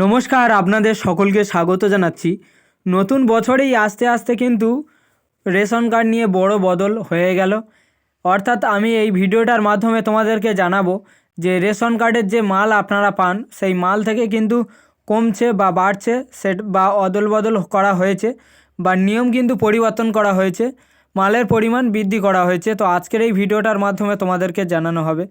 নমস্কার, আপনাদের সকলকে স্বাগত জানাচ্ছি। নতুন বছরেই আস্তে আস্তে কিন্তু রেশন কার্ড নিয়ে বড় বদল হয়ে গেল। অর্থাৎ আমি এই ভিডিওটার মাধ্যমে তোমাদেরকে জানাব যে রেশন কার্ডের যে মাল আপনারা পান, সেই মাল থেকে কিন্তু কমছে বা বাড়ছে, সে বা অদল বদল করা হয়েছে বা নিয়ম কিন্তু পরিবর্তন করা হয়েছে, মালের পরিমাণ বৃদ্ধি করা হয়েছে। তো আজকের এই ভিডিওটার মাধ্যমে তোমাদেরকে জানানো হবে।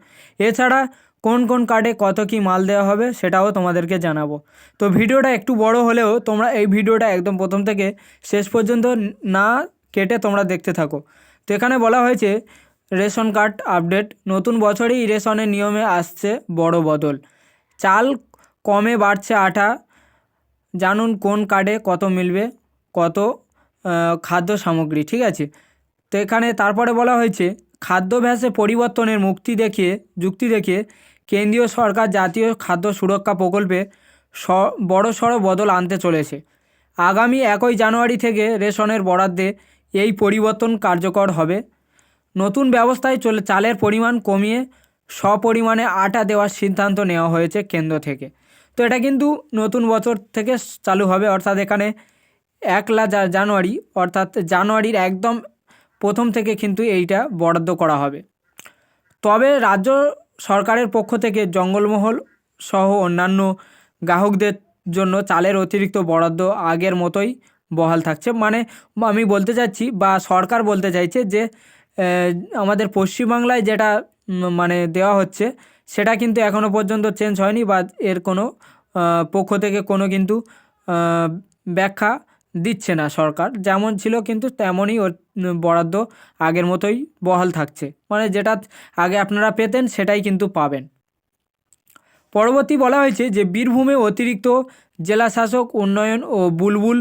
এছাড়া কোন কোন কার্ডে কত কি মাল দেওয়া হবে সেটাও তোমাদেরকে জানাব। তো ভিডিওটা একটু বড় হলেও তোমরা এই ভিডিওটা একদম প্রথম থেকে শেষ পর্যন্ত না কেটে তোমরা দেখতে থাকো। তো এখানে বলা হয়েছে, রেশন কার্ড আপডেট, নতুন বছরেই রেশনের নিয়মে আসছে বড় বদল। চাল কমে বাড়ছে আটা, জানুন কোন কার্ডে কত মিলবে, কত খাদ্য সামগ্রী, ঠিক আছে? তো এখানে তারপরে বলা হয়েছে খাদ্যাভ্যাসে পরিবর্তনের মুক্তি দেখিয়ে যুক্তি দেখিয়ে কেন্দ্রীয় সরকার জাতীয় খাদ্য সুরক্ষা প্রকল্পে স, বড় সড়ো বদল আনতে চলেছে। আগামী একই জানুয়ারি থেকে রেশনের বরাদ্দে এই পরিবর্তন কার্যকর হবে। নতুন ব্যবস্থায় চলে, চালের পরিমাণ কমিয়ে সপরিমাণে আটা দেওয়ার সিদ্ধান্ত নেওয়া হয়েছে কেন্দ্র থেকে। তো এটা কিন্তু নতুন বছর থেকে চালু হবে, অর্থাৎ এখানে একলা জানুয়ারি, অর্থাৎ জানুয়ারির একদম প্রথম থেকে কিন্তু এইটা বরাদ্দ করা হবে। তবে রাজ্য সরকারের পক্ষ থেকে জঙ্গলমহল সহ অন্যান্য গ্রাহকদের জন্য চালের অতিরিক্ত বরাদ্দ আগের মতোই বহাল থাকছে। মানে আমি বলতে চাচ্ছি বা সরকার বলতে চাইছে যে আমাদের পশ্চিমবাংলায় যেটা মানে দেওয়া হচ্ছে, সেটা কিন্তু এখনও পর্যন্ত চেঞ্জ হয়নি বা এর কোনো পক্ষ থেকে কোনো কিন্তু ব্যাখ্যা দিচ্ছে না সরকার। যেমন ছিল কিন্তু তেমনই ওর বরাদ্দ আগের মতোই বহাল থাকছে। মানে যেটা আগে আপনারা পেতেন সেটাই কিন্তু পাবেন। পরবর্তী বলা হয়েছে যে বীরভূমে অতিরিক্ত জেলা শাসক উন্নয়ন ও বুলবুল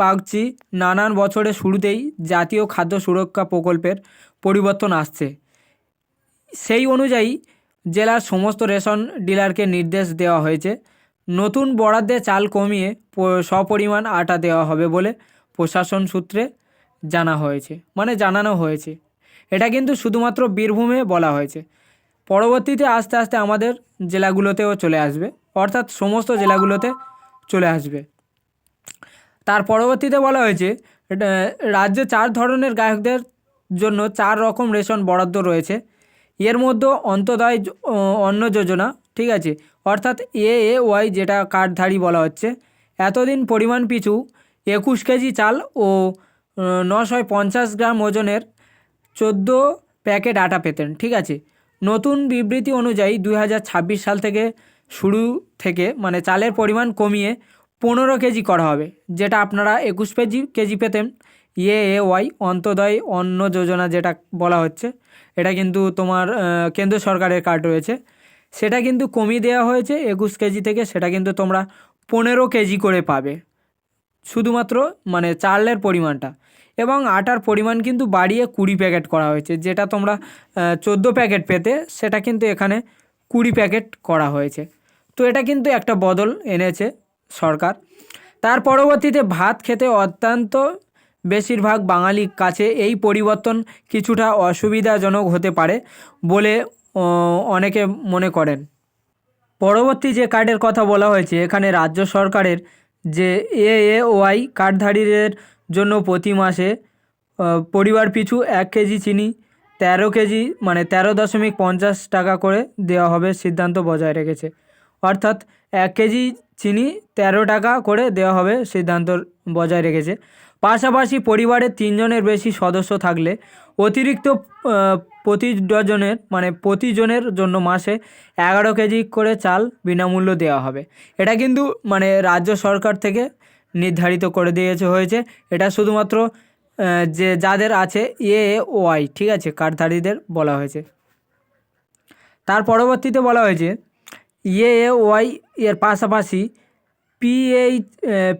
বাগচি নানান বছরের শুরুতেই জাতীয় খাদ্য সুরক্ষা প্রকল্পের পরিবর্তন আসছে। সেই অনুযায়ী জেলার সমস্ত রেশন ডিলারকে নির্দেশ দেওয়া হয়েছে। নতুন বরাদ্দে চাল কমিয়ে সপরিমাণ আটা দেওয়া হবে বলে প্রশাসন সূত্রে জানা হয়েছে মানে জানানো হয়েছে। এটা কিন্তু শুধুমাত্র বীরভূমে বলা হয়েছে। পরবর্তীতে আস্তে আস্তে আমাদের জেলাগুলোতেও চলে আসবে, অর্থাৎ সমস্ত জেলাগুলোতে চলে আসবে। তার পরবর্তীতে বলা হয়েছে রাজ্যে চার ধরনের গায়কদের জন্য চার রকম রেশন বরাদ্দ রয়েছে। এর মধ্যে অন্তদয় অন্ন যোজনা ঠিক আছে? অর্থাৎ এ এ ওয়াই যেটা কার্ডধারী বলা হচ্ছে। এতদিন পরিমাণ পিছু একুশ কেজি চাল ও নশয় পঞ্চাশ গ্রাম ওজনের চোদ্দ প্যাকেট আটা পেতেন, ঠিক আছে? নতুন বিবৃতি অনুযায়ী দুই হাজার ছাব্বিশ সাল থেকে শুরু থেকে মানে চালের পরিমাণ কমিয়ে পনেরো কেজি করা হবে, যেটা আপনারা একুশ কেজি কেজি পেতেন। ইয়ে এ ওয়াই অন্তদয় অন্ন যোজনা যেটা বলা হচ্ছে, এটা কিন্তু তোমার কেন্দ্র সরকারের কার্ড রয়েছে। সেটা কিন্তু কমিয়ে দেওয়া হয়েছে, একুশ কেজি থেকে সেটা কিন্তু তোমরা পনেরো কেজি করে পাবে। শুধুমাত্র মানে চালের পরিমাণটা। এবং আটার পরিমাণ কিন্তু বাড়িয়ে কুড়ি প্যাকেট করা হয়েছে, যেটা তোমরা চোদ্দ প্যাকেট পেতে সেটা কিন্তু এখানে কুড়ি প্যাকেট করা হয়েছে। তো এটা কিন্তু একটা বদল এনেছে সরকার। তার পরবর্তীতে ভাত খেতে অত্যন্ত বেশিরভাগ বাঙালির কাছে এই পরিবর্তন কিছুটা অসুবিধাজনক হতে পারে বলে অনেকে মনে করেন। পরবর্তী যে কার্ডের কথা বলা হয়েছে, এখানে রাজ্য সরকারের যে এ এ ওয়াই কার্ডধারীদের জন্য প্রতি মাসে পরিবার পিছু এক কেজি চিনি, তেরো কেজি মানে তেরো দশমিক পঞ্চাশ টাকা করে দেওয়া হবে সিদ্ধান্ত বজায় রেখেছে। অর্থাৎ এক কেজি চিনি তেরো টাকা করে দেওয়া হবে সিদ্ধান্ত বজায় রেখেছে। পাশাপাশি পরিবারের তিনজনের বেশি সদস্য থাকলে অতিরিক্ত প্রতি ডজনের মানে প্রতিজনের জন্য মাসে এগারো কেজি করে চাল বিনামূল্য দেওয়া হবে। এটা কিন্তু মানে রাজ্য সরকার থেকে নির্ধারিত করে দিয়েছে হয়েছে। এটা শুধুমাত্র যে যাদের আছে এ ওয়াই, ঠিক আছে কার্ডধারীদের বলা হয়েছে। তার পরবর্তীতে বলা হয়েছে এ ওয়াই এর পাশাপাশি পিএইচ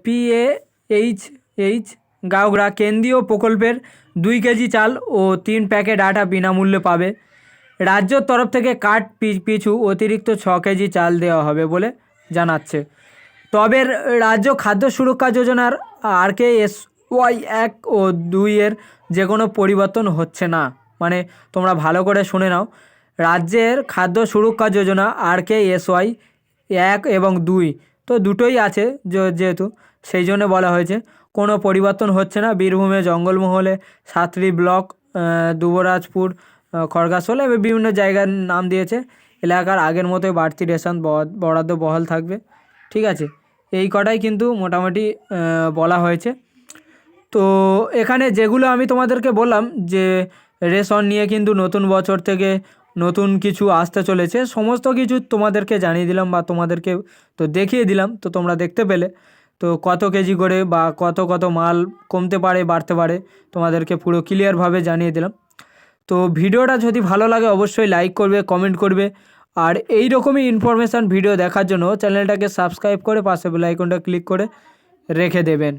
পিএইচ এইচ গাওগড়া কেন্দ্রীয় প্রকল্পের দুই কেজি চাল ও তিন প্যাকেট আটা বিনামূল্যে পাবে। রাজ্যর তরফ থেকে কাঠ পিছু অতিরিক্ত ছ কেজি চাল দেওয়া হবে বলে জানাচ্ছে। তবে রাজ্য খাদ্য সুরক্ষা যোজনার আর কে এস ওয়াই এক ও দুইয়ের যে কোনো পরিবর্তন হচ্ছে না। মানে তোমরা ভালো করে শুনে নাও। রাজ্যের খাদ্য সুরক্ষা যোজনা, আর কে এস ওয়াই এক এবং দুই। তো দুটোই আছে যেহেতু সেই জন্য বলা হয়েছে। কোনো পরিবর্তন হচ্ছে না। বীরভূমে জঙ্গলমহলে সাতরি ব্লক দুবরাজপুর খড়গাছল এবং বিভিন্ন জায়গার নাম দিয়েছে। এলাকার আগের মতোই বাড়তি রেশন বরাদ্দ বহাল থাকবে। ঠিক আছে? এই কটাই কিন্তু মোটামুটি বলা হয়েছে। তো এখানে যেগুলো আমি তোমাদেরকে বললাম যে, রেশন নিয়ে কিন্তু নতুন বছর থেকে নতুন কিছু আসতে চলেছে, সমস্ত কিছু তোমাদেরকে জানিয়ে দিলাম বা তোমাদেরকে তো দেখিয়ে দিলাম, তো তোমরা দেখতে পেলে। তো কত কেজি করে বা কত কত মাল কমতে পারে, বাড়তে পারে, তোমাদেরকে পুরো ক্লিয়ারভাবে জানিয়ে দিলাম। তো ভিডিওটা যদি ভালো লাগে অবশ্যই লাইক করবে কমেন্ট করবে। আর এই রকমই ইনফরমেশান ভিডিও দেখার জন্য চ্যানেলটাকে সাবস্ক্রাইব করে পাশে বেল আইকনটা ক্লিক করে রেখে দেবেন।